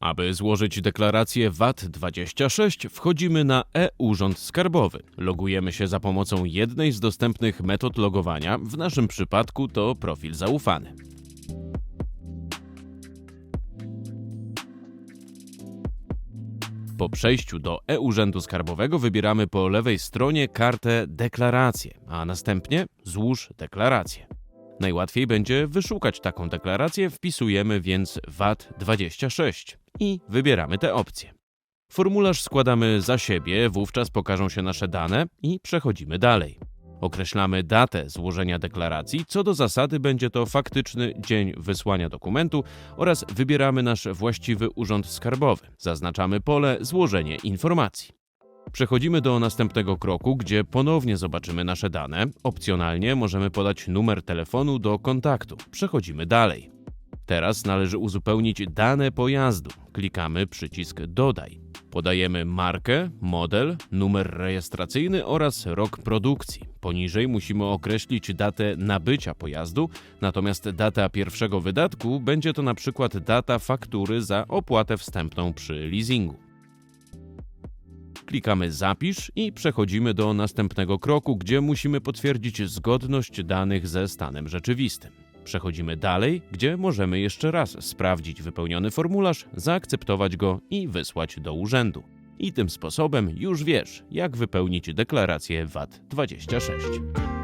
Aby złożyć deklarację VAT-26, wchodzimy na e-Urząd Skarbowy. Logujemy się za pomocą jednej z dostępnych metod logowania, w naszym przypadku to profil zaufany. Po przejściu do e-Urzędu Skarbowego wybieramy po lewej stronie kartę Deklaracje, a następnie Złóż deklarację. Najłatwiej będzie wyszukać taką deklarację, wpisujemy więc VAT-26 i wybieramy tę opcję. Formularz składamy za siebie, wówczas pokażą się nasze dane i przechodzimy dalej. Określamy datę złożenia deklaracji, co do zasady będzie to faktyczny dzień wysłania dokumentu oraz wybieramy nasz właściwy urząd skarbowy. Zaznaczamy pole Złożenie informacji. Przechodzimy do następnego kroku, gdzie ponownie zobaczymy nasze dane. Opcjonalnie możemy podać numer telefonu do kontaktu. Przechodzimy dalej. Teraz należy uzupełnić dane pojazdu. Klikamy przycisk Dodaj. Podajemy markę, model, numer rejestracyjny oraz rok produkcji. Poniżej musimy określić datę nabycia pojazdu, natomiast data pierwszego wydatku będzie to na przykład data faktury za opłatę wstępną przy leasingu. Klikamy Zapisz i przechodzimy do następnego kroku, gdzie musimy potwierdzić zgodność danych ze stanem rzeczywistym. Przechodzimy dalej, gdzie możemy jeszcze raz sprawdzić wypełniony formularz, zaakceptować go i wysłać do urzędu. I tym sposobem już wiesz, jak wypełnić deklarację VAT-26.